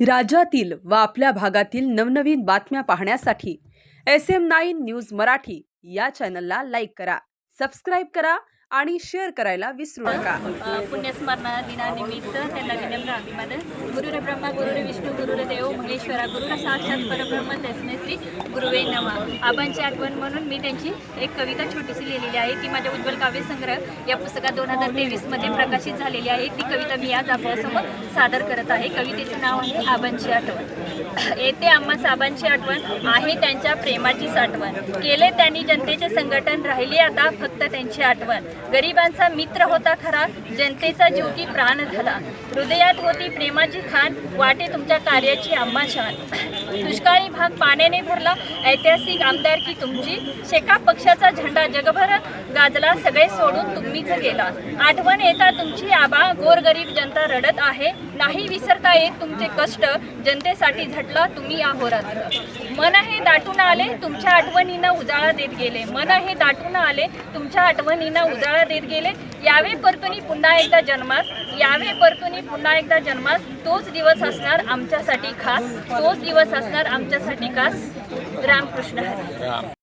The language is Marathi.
राज्यातील व आपल्या भागातील नवनवीन बातम्या पाहण्यासाठी S M nine news Marathi या चॅनलला लाईक करा सबस्क्राईब करा आणि शेअर करायला विसरू नका. अ, पुण्यस्मरणा दिनानिमित्त त्यांना विनम्र अभिवादन. गुरुर ब्रह्मा गुरुर विष्णू परमेश्वरा गुरु साक्षात परब्रह्म तस्मे श्री गुरुवे नमा. आबांची आठवण म्हणून मी त्यांची एक कविता छोटीशी लिहिलेली आहे. ती माझ्या उज्ज्वल काव्यसंग्रह या पुस्तकात दोन हजार तेवीसमध्ये प्रकाशित झालेली आहे. ती कविता मी आज आपल्यासमोर सादर करत आहे. कवितेचं नाव आहे आबांची आठवण. येते आम्हा साबांची आठवण आहे त्यांच्या प्रेमाची साठवण. केले त्यांनी जनतेचे संघटन राहिली आता फक्त त्यांची आठवण. गरिबांचा मित्र होता खरा जनतेचा जीवकी प्राण झाला. हृदयात होती प्रेमाची खाण वाटे तुमच्या कार्याची आम्हा परेशान दुष्काळी भाग पाण्याने भरला. ऐतिहासिक आमदारकी तुमची. शेका पक्षाचा झेंडा जगभर गाजला. सगळे सोडून तुम्हीच गेला. आठवण येता तुमची आबा. गोरगरीब जनता रडत आहे. नाही विसरता येत तुमचे कष्ट. जनतेसाठी झटला तुम्ही आहोरात मन हे दाटून आले तुमच्या आठवणींना उजाळा देत गेले. मन हे दाटून आले तुमच्या आठवणींना उजाळा देत गेले. यावे परतुनी पुन्हा एकदा जन्मास यावे परतुनी पुन्हा एकदा जन्मास तोच दिवस असणार आमच्यासाठी खास तोच दिवस असणार आमच्यासाठी खास. रामकृष्ण हरी.